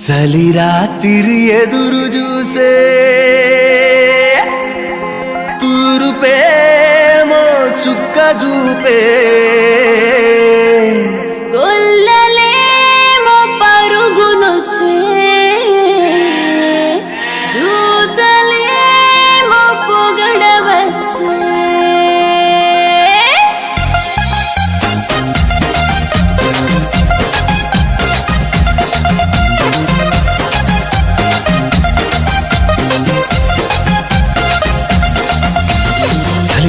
చలి రాత్రి ఎదురు చూసే తూరుపేమో చుక్క చూపే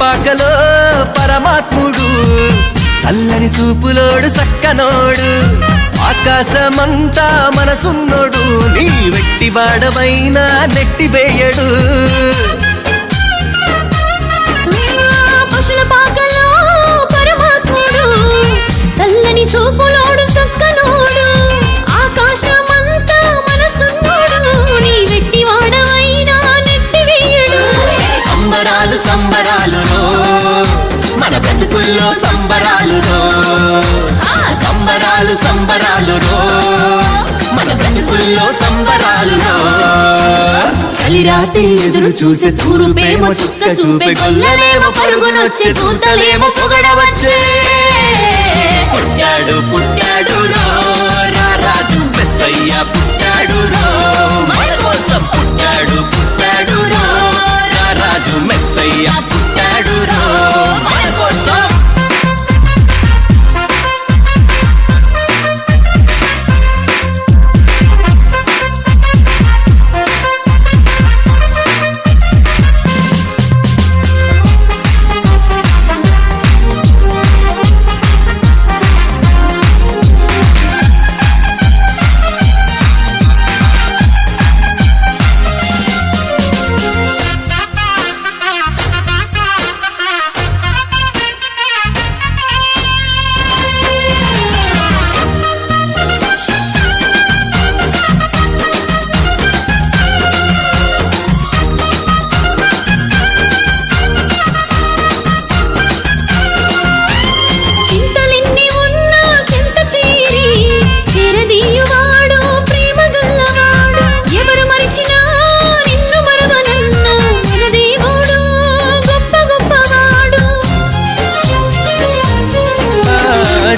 పాకలో పరమాత్ముడు చల్లని చూపులోడు సక్కనోడు ఆకాశమంతా మనసున్నోడు నీ వెట్టి వాడమైనా నెట్టివేయడు. బ్రతుకుల్లో సంబరాలు సంబరాలు సంబరాలు మన బ్రతుకుల్లో సంబరాలు చలిరాతి ఎదురు చూసే తూరుపేమో చుక్క చూపే గొల్లలేమో పరుగునొచ్చే దూతలేమో పొగడవచ్చే.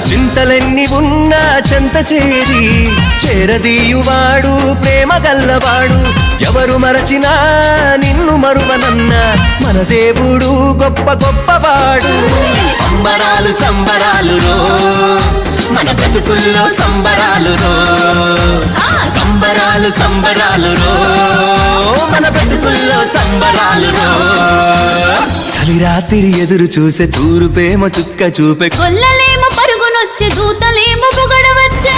చింతలెన్ని ఉన్నా చెంత చేరి చేరదీయువాడు ప్రేమ గల్లవాడు. ఎవరు మరచినా నిన్ను మరువనన్న మన దేవుడు గొప్ప గొప్పవాడు. సంబరాలు సంబరాలు మన బ్రతుకుల్లో సంబరాలు సంబరాలు సంబరాలు మన బ్రతుకుల్లో సంబరాలు చలి రాత్రి ఎదురు చూసే తూరుపేమో చుక్క చూపే గొల్లలేమో పరుగునొచ్చే దూతలేమో పొగడవచ్చే?